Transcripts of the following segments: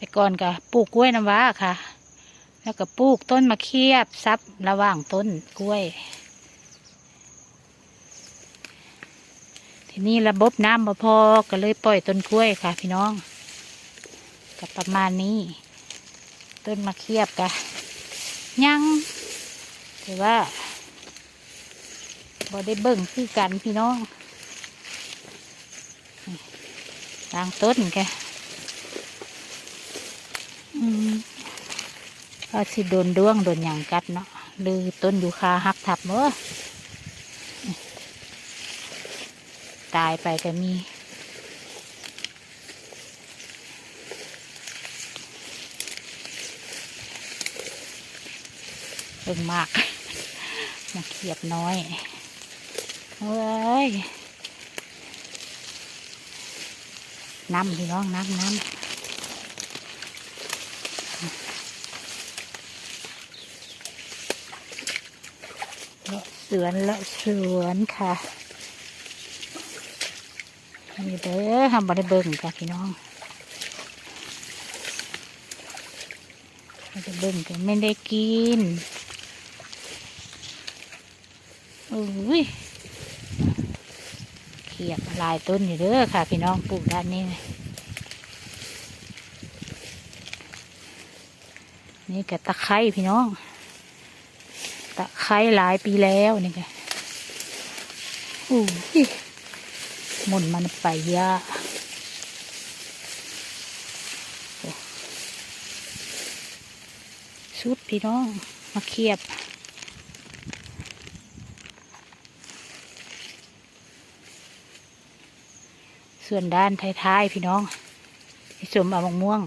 แต่ก่อนก็ปลูกกล้วยน้ำว้าค่ะ แล้วก็ปลูกต้นมะเขียบซับระหว่างต้นกล้วย ทีนี้ระบบน้ำบ่พอก็เลยปล่อยต้นกล้วยค่ะ พี่น้องก็ประมาณนี้ ต้นมะเขียบกะยังแต่ว่าบ่ได้เบิ่งคือกันพี่น้องนี่างต้นแก เอาสิโดนด้วงโดนหยางกัดเนาะหรือต้นยูคาหักทับเมื่อตายไปก็มี เบิ่งมากมาเขียบน้อยเฮ้ยน้ำพี่น้องน้ำน้ำเลาะ สวนละสวนค่ะนี่เด้อทำบริเบิ่งค่ะพี่น้องไม่ไดเบิ่งแต่ไม่ได้กินอุ้ยเขียบลายต้นอยู่เด้อค่ะ พี่น้องปลูกด้านนี้ นี่กับตะไคร้พี่น้อง ตะไคร้หลายปีแล้วนี่ไงอุ้ยหมุนมันไปยาโอ้สุดพี่น้องมาเขียบส่วนด้านท้ายๆพี่น้องสมเอามะม่วง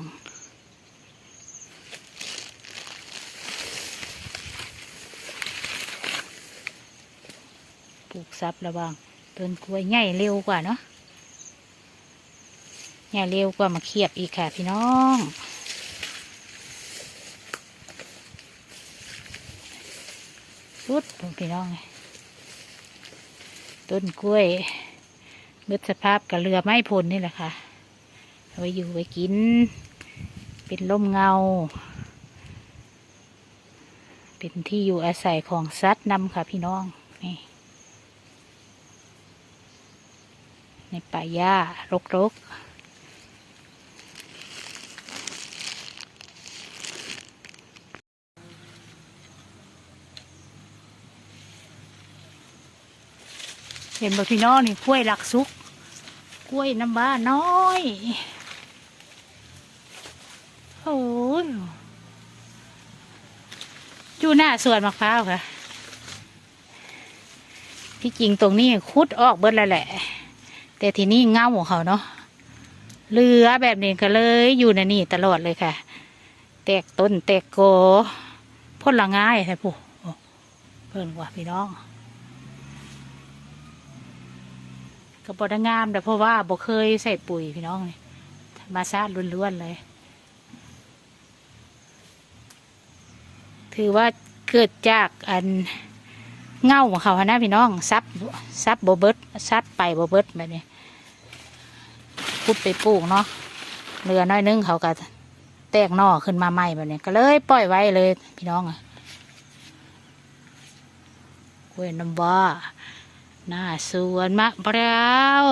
ปลูกซับระวังต้นกล้วยใหญ่เร็วกว่าเนาะใหญ่เร็วกว่ามาเขียบอีกค่ะพี่น้องสุดพี่น้องต้นกล้วยเบิดสภาพกับเรือไม้พลนี่แหละค่ะไว้อยู่ไว้กิน เป็นร่มเงา เป็นที่อยู่อาศัยของสัตว์นำค่ะพี่น้องนี่ ในป่าหญ้ารกๆเห็นบ่พี่น้องนี่กล้วยหลักซุก กล้วยน้ำว้าน้อยโอ้ยอยู่หน้าสวนมะพร้าวค่ะ ที่จริงตรงนี้คุดออกเบิดแล้วแหละ แต่ทีนี้เงาของเขาเนาะเรือแบบนี้ก็เลยอยู่ในนี่ตลอดเลยค่ะ แตกต้นแตกโกพ่นละง่ายใช่ผู้โอ้เพิ่นว่าพี่น้องก็บไดงามแต่เพราะว่าบ่เคยใส่ปุ๋ยพี่น้องนี่ธรรมาติล้วนๆเลย ถือว่าเกิดจากอันเง่าของเขาหั้นะพี่น้องซับซับโบเบิดซับไปโบเบิดแบบนี้ พุดไปปลูกเนาะเรือน้อยนึงเขาก็แตกนอขึ้นมาใหม่แบบนี้ก็เลยปล่อยไว้เลย พี่น้องอะกล้วยน้ำว้าหน้าสวนมะพร้าว